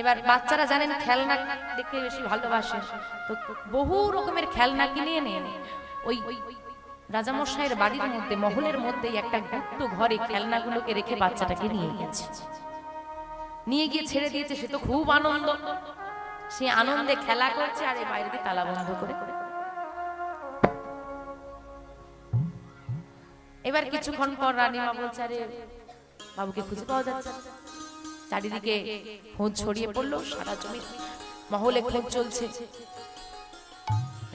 এবার বাচ্চারা জানেন খেলনা দেখতে বেশি ভালোবাসে। তো বহু রকমের খেলনা কিনে এনে ওই রাজামশাইয়ের বাড়ির মধ্যে, মহলের মধ্যেই একটা গুপ্ত ঘরে খেলনাগুলোকে রেখে বাচ্চাটাকে নিয়ে গেছে। নিয়ে গিয়ে ছেড়ে দিয়েছে, সে তো খুব আনন্দ। সে আনন্দে খেলা করছে আর এই বাইরে তালা বন্ধ করে। এবার কিছুক্ষণ পর রানীমা বলছে, আরে বাবুকে খুঁজে পাওয়া যাচ্ছে। চারিদিকে খোঁজ ছড়িয়ে পড়ল সারা জমি মহলে খোঁজ চলছে।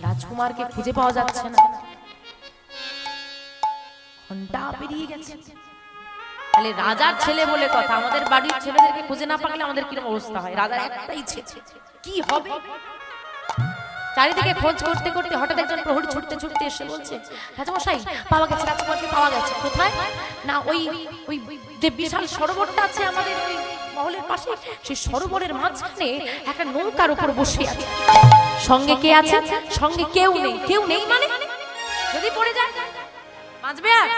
রাজকুমারকে খুঁজে পাওয়া যাচ্ছে না। ঘণ্টা পেরিয়ে গেছে। তাহলে রাজার ছেলে বলে কথা আমাদের বাড়ির ছেলেদেরকে খুঁজে না পাকলে আমাদের কীরকম অবস্থা হয়? রাজার একটাই ছেলে। কি হবে? চারিদিকে খোঁজ করতে করতে হঠাৎ একজন প্রহরী ছুটতে ছুটতে এসে বলছে রাজামশাই পাওয়া গেছে রাজকুমারকে পাওয়া গেছে কোথায়? না ওই ওই যে বিশাল সরোবরটা আছে আমাদের ওই মহলের পাশে সেই সরোবরের মাঝখানে একটা নৌকার উপর বসে আছে। সঙ্গে কে আছে? সঙ্গে কেউ নেই। কেউ নেই মানে? যদি পড়ে যায়, বাঁচবে আর?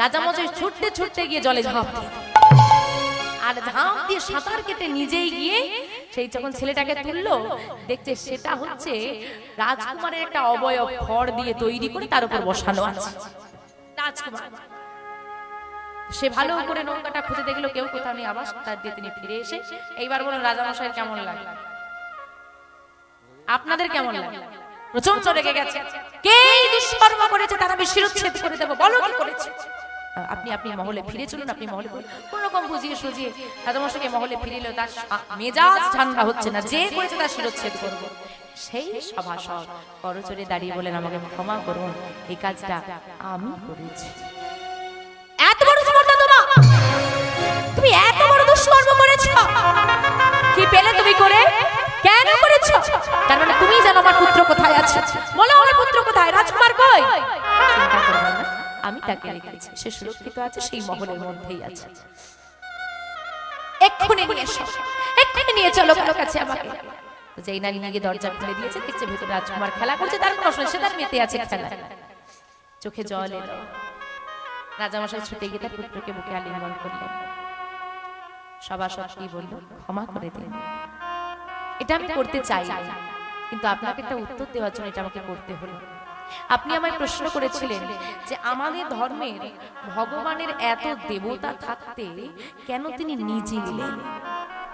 রাজামশাই ছুটতে ছুটতে গিয়ে জলে ঝাঁপ আর ঝাঁপ দিয়ে সাঁতার কেটে নিজেই গিয়ে সেই যখন ছেলেটাকে তুললো, দেখছে সেটা হচ্ছে রাজকুমারের একটা অবয়ব খড় দিয়ে তৈরি করে তার উপর বসানো আছে। রাজকুমার। সে ভালো করে নৌকাটা খুঁজে দেখল, কেউ কোথাও নেই, আবার সাঁতার দিয়ে তিনি ফিরে এসে এইবার বলুন রাজামশাই, কেমন লাগে? আপনাদের কেমন লাগে? প্রচণ্ড রেগে গেছে। কে দুষ্কর্ম করেছে? তার আমি শিরচ্ছেদ করে দেবো। বলো কি করেছে? আপনি আপনি মহলে ফিরে চলুন, আপনি মহলে কোন রকম বুঝিয়ে সুজিয়ে রাজামশাইকে মহলে ফিরিলেও তার মেজাজ ঠান্ডা হচ্ছে না, যে করেছে তার শিরচ্ছেদ করব। সেই সভাসদ করচরে দাঁড়িয়ে বলেন আমাকে ক্ষমা করুন, এই কাজটা আমি করেছি। তুমি এত বড় দুষ্কর্ম করেছ? কি পেলে তুমি করে? কেন করেছ? তার মানে তুমি জানো আমার পুত্র কোথায় আছে। বলো আমার পুত্র কোথায়? রাজকুমার কই? আমি তাকে রেখেছি। সে সুরক্ষিত আছে, সেই মহলের মধ্যেই আছে। এক্ষুনি নিয়ে এসো। এক্ষুনি নিয়ে চলো কারও কাছে আমাকে। যেই নারী নিয়ে দরজা খুলে দিয়েছে, দেখছে ভেতরে রাজকুমার খেলা করছে, তার কোনো সে তার মেতে আছে খেলা চোখে জল এলো। রাজামশাই ছুটে গিয়ে তার পুত্রকে বুকে আলিঙ্গন করলেন। সভাসদ কি বলব ক্ষমা করে দিন। এটা আমি করতে চাই। কিন্তু আপনাকে একটা উত্তর দেওয়ার জন্য এটা আমাকে করতে হলো। আপনি আমায় প্রশ্ন করেছিলেন যে আমাদের ধর্মের ভগবানের এত দেবতা থাকতে কেন তিনি নিজে এলেন?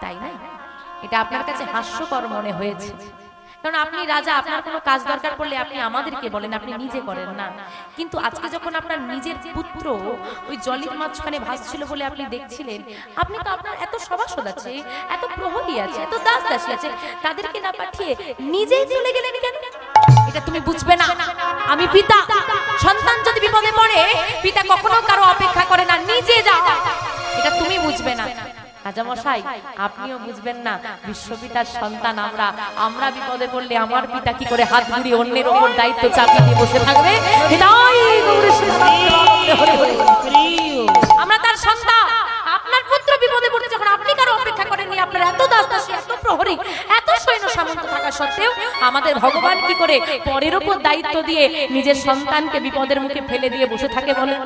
তাই না? এটা আপনার কাছে হাস্যকর মনে হয়েছে। কারণ আপনি রাজা আপনার কোনো কাজ দরকার পড়লে আপনি আমাদেরকে বলেন আপনি নিজে করেন না। কিন্তু আজকে যখন আপনার নিজের পুত্র ওই জলের মাঝখানে ভাসছিল বলে আপনি দেখছিলেন আপনি তো আপনার এত সভাসদ আছে এত প্রহরী আছে এত দাস দাসী আছে তাদেরকে না পাঠিয়ে নিজেই চলে গেলেন কেন? এটা তুমি বুঝবে না। আমি পিতা সন্তান যদি বিপদে পড়ে পিতা কখনো কারও অপেক্ষা করে না নিজে যাও। এটা তুমি বুঝবে না। রাজামশাই আপনিও বুঝবেন না, বিশ্বপিতার সন্তান আমরা। আমরা বিপদে পড়লে আমার পিতা কি করে হাত ঘুরিয়ে অন্যের ওপর দায়িত্ব চাপিয়ে দিয়ে বসে থাকবে। আমরা তার সন্তান। আপনার পুত্র বিপদে যখন আপনি কারও অপেক্ষা করেননি, আপনার এত দাস এত প্রহরী, এত সৈন্য সামন্ত থাকা সত্ত্বেও আমাদের ভগবান কি করে পরের উপর দায়িত্ব দিয়ে নিজের সন্তানকে বিপদের মুখে ফেলে দিয়ে বসে থাকে বলেন?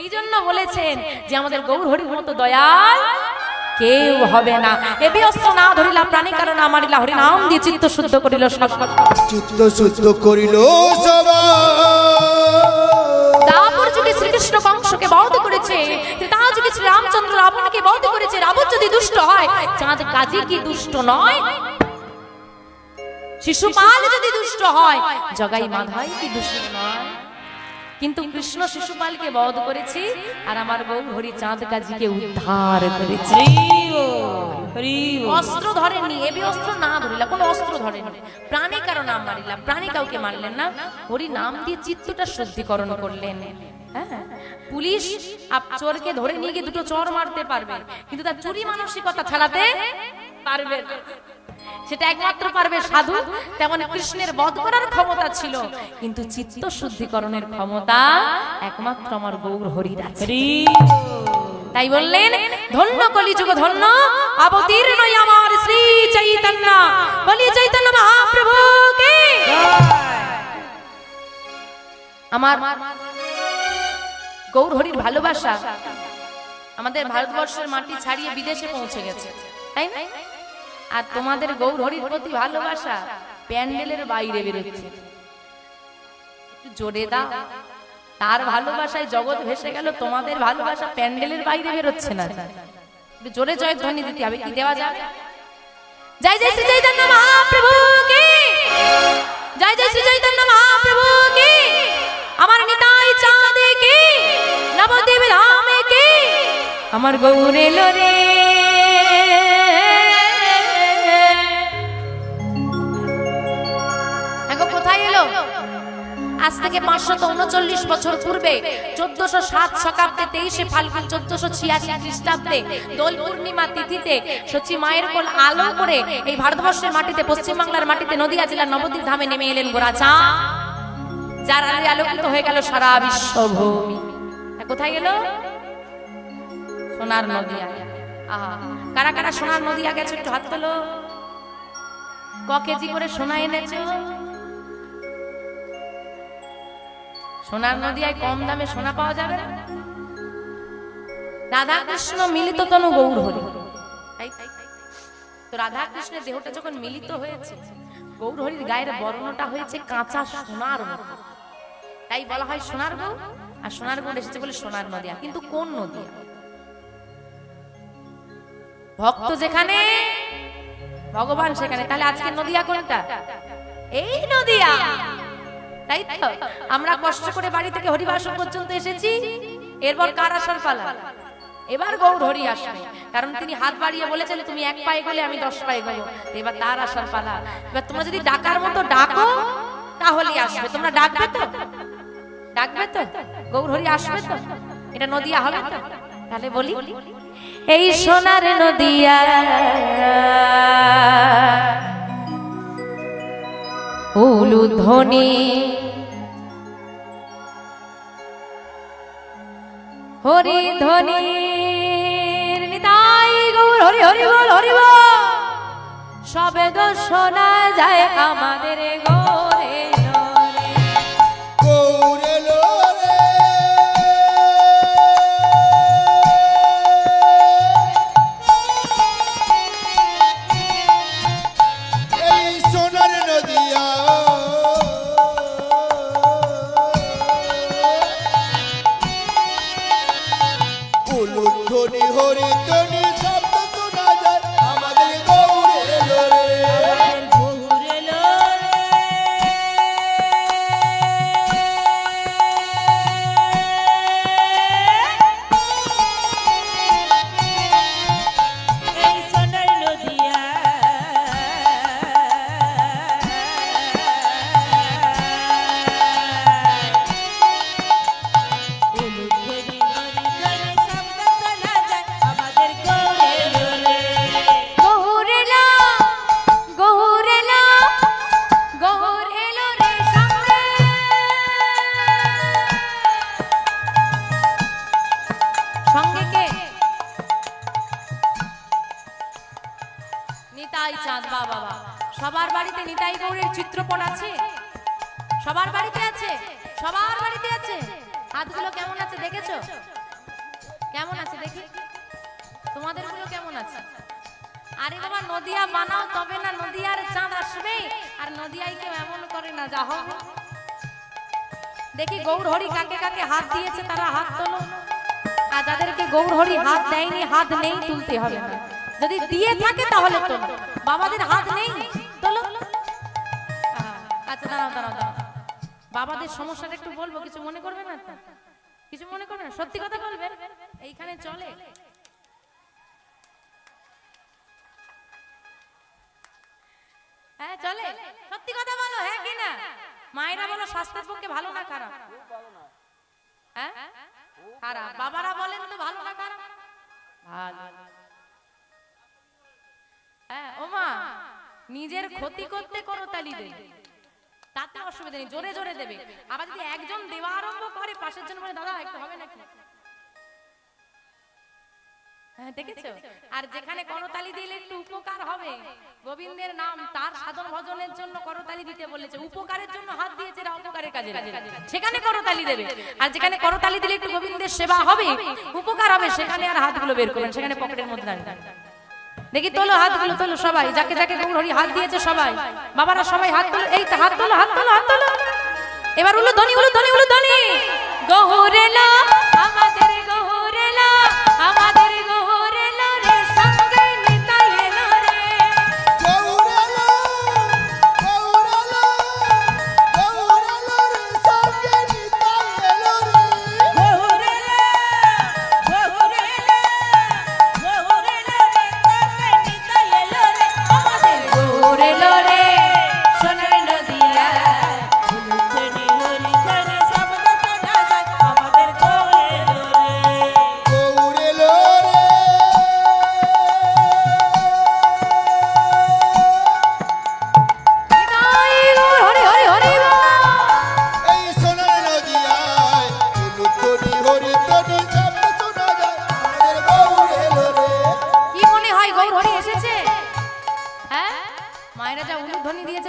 এই জন্য বলেছেন যে আমাদের গৌর হরির মতো দয়াল কেউ হবে না। এবে অস্ত্র না ধরিলা প্রাণী কারণ আমারিলা হরি নাম দিয়ে চিত্ত শুদ্ধ করিল চিত্ত শুদ্ধ করিল সবা। যুগে শ্রীকৃষ্ণ কংসকে বধ করেছে তার যুগে শ্রী রাবণকে বধ করেছে রাবণ যদি দুষ্ট হয় চাঁদ কাজী কি দুষ্ট নয়? শিশুপাল যদি দুষ্ট হয় জগাই মাধাই কি দুষ্ট নয়? কিন্তু কৃষ্ণ শিশুপালকে বধ করেছি আর আমার বউ হরি চাঁদ কাজীকে উদ্ধার করেছি। অস্ত্র ধরেননি এবি অস্ত্র না ধরিলা কোনো অস্ত্র ধরেননি। প্রাণী কারও নাম মারিলাম প্রাণী কাউকে মারলেন না। হরি নাম দিয়ে চিত্তটা শুদ্ধিকরণ করলেন। হ্যাঁ? পুলিশ আপ চোরকে ধরে নিয়ে গিয়ে দুটো চোর মারতে পারবে কিন্তু তার চুরি মানসিকতা ছাড়াতে পারবে না। সেটা একমাত্র পারবে সাধু, তেমন কৃষ্ণের বধ করার ক্ষমতা ছিল। কিন্তু চিত্ত শুদ্ধিকরণের ক্ষমতা একমাত্র আমার গৌর হরির আছে। তাই বললেন, ধন্য কলিযুগ ধন্য, অবতীর্ণ আমার শ্রী চৈতন্য, বলি চৈতন্য মহাপ্রভুকে। আমার গৌর হরির ভালোবাসা আমাদের ভারতবর্ষের মাটি ছাড়িয়ে বিদেশে পৌঁছে গেছে। তাই না? আর তোমাদের গৌর হরির প্রতি ভালোবাসা প্যান্ডেলের বাইরে বেরোচ্ছে। জোরে দাও। তার ভালোবাসায় জগৎ ভেসে গেল, তোমাদের ভালোবাসা প্যান্ডেলের বাইরে বেরোচ্ছে না। জোরে জয় ধ্বনি দিতে হবে, কি দেওয়া যাবে? জয় জয় শ্রী চৈতন্য মহাপ্রভু কি জয় জয় শ্রী চৈতন্য মহাপ্রভু কি আমার নিতাই চাঁদে কি নবদ্বীপ ধামে কি আমার গৌরে রে। আজ থেকে পাঁচশত উনচল্লিশ বছর পূর্বে, চোদ্দশো সাত শতাব্দে তেইশে ফাল্গুন, চোদ্দশো ছিয়াশি খ্রিস্টাব্দে দোল পূর্ণিমা তিথিতে সচি মায়ের কোল আলো করে এই ভারতবর্ষের মাটিতে, পশ্চিমবাংলার মাটিতে নদীয়া জেলার নবদ্বীপ ধামে নেমে এলেন গোরা চা। যার আলোয় আলোকিত হয়ে গেল সারা বিশ্বভূমি। কোথায় গেল? সোনার নদিয়া। আহা, কারা কারা সোনার নদিয়া গেছে একটু হাত তোলো। ক কেজি করে সোনা এনেছো? সোনার নদিয়ায় কম দামে সোনা পাওয়া যাবে না? রাধা কৃষ্ণ মিলিত তনু গৌর হরি তো রাধা কৃষ্ণের দেহটা যখন মিলিত হয়েছে গৌর হরির গায়ের বর্ণটা হয়েছে কাঁচা সোনার মতো। তাই বলা হয় সোনার গৌ আর সোনার গৌর এসেছে বলে সোনার নদিয়া। কিন্তু কোন নদিয়া? ভক্ত যেখানে, ভগবান সেখানে। তাহলে আজকে নদিয়া কোনটা? এই নদিয়া। তাই তো? আমরা কষ্ট করে বাড়ি থেকে হরিবাসন পর্যন্ত এসেছি। এরপর কার আসার পালা? এবার গৌর হরি আসবে। কারণ তিনি হাত বাড়িয়ে বলেছেন, তুমি এক পায়ে গেলে আমি দশ পায়ে গেল এবার তার আসার পালা। এবার তোমরা যদি ডাকার মতো ডাকো তাহলে আসবে। তোমরা ডাকবে তো? ডাকবে তো? গৌর হরি আসবে তো? এটা নদিয়া হবে তো? তাহলে বলি, এই সোনার নদিয়া। উলুধ্বনি হরি ধ্বনি। নিতাই গৌর, হরি হরি বল হরি বল। সবে তো শোনা যায় আমাদের গোরে চাঁদ, বা বাবা সবার বাড়িতে নিতাই গৌরের চিত্রপট আছে? সবার বাড়িতে আছে? সবার বাড়িতে আছে? হাতগুলো কেমন আছে দেখেছ? কেমন আছে দেখি? তোমাদেরগুলো কেমন আছে? আরে বাবা, নদিয়া বানাও, তবে না নদিয়ার চাঁদ আসবে। আর নদিয়াই কেউ এমন করে না, যা হোক। দেখি গৌর হরি কাকে কাকে হাত দিয়েছে, তারা হাত তোলো। আর যাদেরকে গৌর হরি হাত দেয়নি, হাত নেই, তুলতে হবে না। যদি দিয়ে থাকে তাহলে তোলো। বাবাদের হাত নেই, তোলো। আচ্ছা দাঁড়াও দাঁড়াও দাঁড়াও। বাবাদের সমস্যাটা একটু বলব, কিছু মনে করবে না তো? কিছু মনে করবে না? সত্যি কথা বলবেন এইখানে চলে। হ্যাঁ চলে। সত্যি কথা বলো হ্যাঁ কি না? মায়েরা বলো, স্বাস্থ্যের পক্ষে ভালো না খারাপ? হ্যাঁ? খারাপ। বাবারা বলেন তো ভালো না খারাপ? ভালো। নিজের ক্ষতি করতে করো তালি দেবে। তাতে অসুবিধা নেই, জোরে জোরে দেবে। আবার যদি একজন দেওয়া আরম্ভ করে, পাশের জন বলে, দাদা, একটু হবে নাকি? হ্যাঁ আর যেখানে করতালি দিলে একটু উপকার হবে। গোবিন্দের নাম তার সাধন ভজনের জন্য করতালি দিতে বলেছে। উপকারের জন্য হাত দিয়েছে, এরা অপকারের কাজে সেখানে করতালি দেবে। আর যেখানে করতালি দিলে একটু গোবিন্দের সেবা হবে, উপকার হবে, সেখানে আর হাতগুলো বের করবেন সেখানে পকেটের মধ্যে রাখবেন দেখি তোলো, হাত হাতগুলো তোলো সবাই। যাকে যাকে গৌরহরি হাত দিয়েছে সবাই। বাবারা সবাই হাত তোলো, এই হাত তোলো হাত তোলো হাত তোলো। এবার উলো ধনি উলো ধনি উলো ধনি গহরেলা আমাদের গহরেলা আমাদের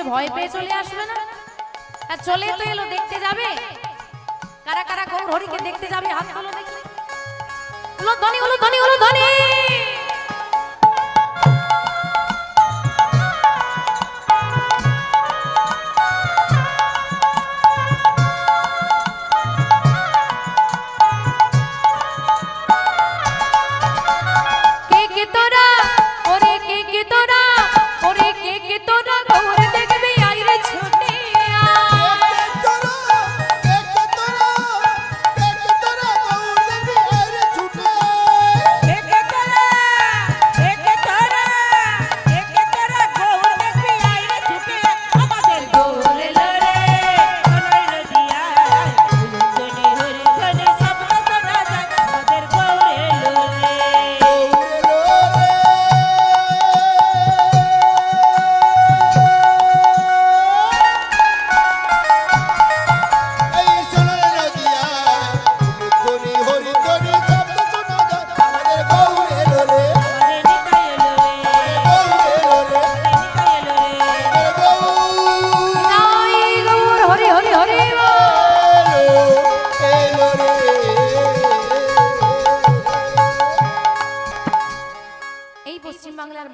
ভয় পেয়ে চলে আসবে না? আর চলে তো এলো, দেখতে যাবে? কারা কারা গৌর হরিকে দেখতে যাবে? হাত তোলো দেখি। ধনী হলো ধনী হলো কে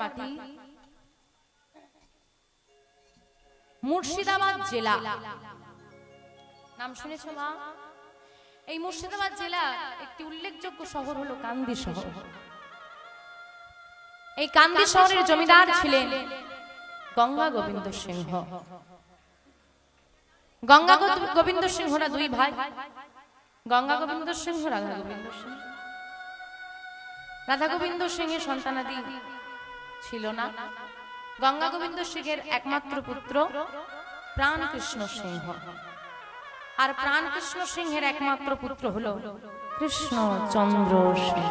পশ্চিম মুর্শিদাবাদ জেলা। নাম শুনেছো মা? এই মুর্শিদাবাদ জেলা একটি উল্লেখযোগ্য শহর হলো কান্দি শহর। এই কান্দি শহরের জমিদার ছিলেন গঙ্গা গোবিন্দ সিংহ। গঙ্গা গোবিন্দ সিংহরা দুই ভাই। গঙ্গা গোবিন্দ সিংহ, রাধা গোবিন্দ সিংহ। রাধা গোবিন্দ সিংহের সন্তানাদি ছিল না। গঙ্গা গোবিন্দ সিংহের একমাত্র পুত্র প্রাণকৃষ্ণ সিংহ। আর প্রাণকৃষ্ণ সিংহের একমাত্র পুত্র হলো কৃষ্ণ চন্দ্র সিংহ।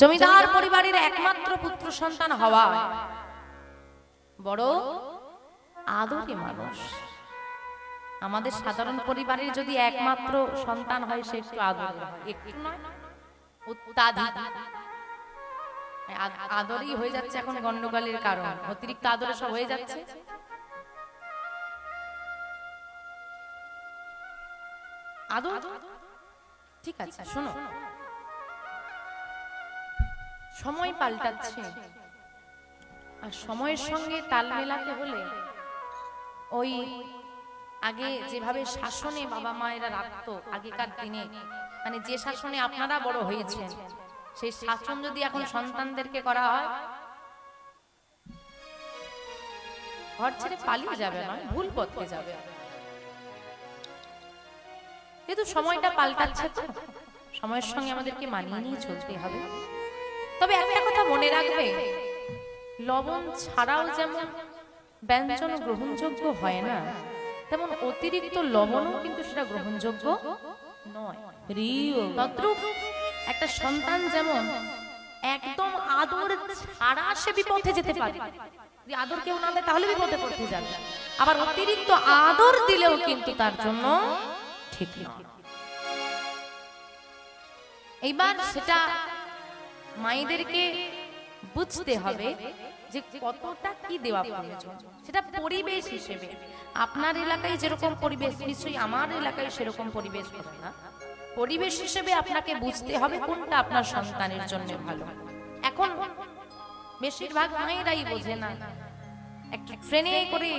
জমিদার পরিবারের একমাত্র পুত্র সন্তান হওয়া বড় আদরে মানুষ। আমাদের সাধারণ পরিবারের যদি একমাত্র সন্তান হয়, সে একটু আদর একটু নয়, অত্যাধিক। আদরই হয়ে যাচ্ছে এখন গন্ডগোলের কারণ। অতিরিক্ত আদরে সব হয়ে যাচ্ছে। আদর? ঠিক আছে, শোনো। সময় পাল্টাচ্ছে। আর সময়ের সঙ্গে তাল মেলাতে হলে ওই আগে যেভাবে শাসনে বাবা মায়েরা রাখতো, আগেকার দিনে মানে যে শাসনে আপনারা বড় হয়েছেন, সেই শাসন যদি এখন সন্তানদেরকে করা হয়, ঘর ছেড়ে পালিয়ে যাবে নয়, ভুল পথে যাবে। কিন্তু সময়টা পাল্টাচ্ছে তো, সময়ের সঙ্গে আমাদেরকে মানিয়ে নিয়ে চলতে হবে। তবে একটা কথা মনে রাখবে, লবণ ছাড়াও যেমন ব্যঞ্জন গ্রহণযোগ্য হয় না তেমন অতিরিক্ত লবণও কিন্তু সেটা গ্রহণযোগ্য নয়। একটা সন্তান যেমন একদম আদর ছাড়া সে বিপথে যেতে পারে। যদি আদর কেউ না দেয় তাহলে বিপদে পড়তে যাবে। আবার অতিরিক্ত আদর দিলেও কিন্তু তার জন্য ঠিক নয়। এইবার সেটা মায়েদেরকে বুঝতে হবে যে কতটা কি দেওয়া প্রয়োজন, সেটা পরিবেশ হিসেবে। আপনার এলাকায় যেরকম পরিবেশ, নিশ্চয়ই আমার এলাকায় সেরকম পরিবেশ হবে না। পরিবেশ হিসেবে আপনাকে বুঝতে হবে কোনটা আপনার সন্তানের জন্য ভালো। এখন বেশিরভাগ মায়েরাই বোঝে না, একটা ট্রেনে করে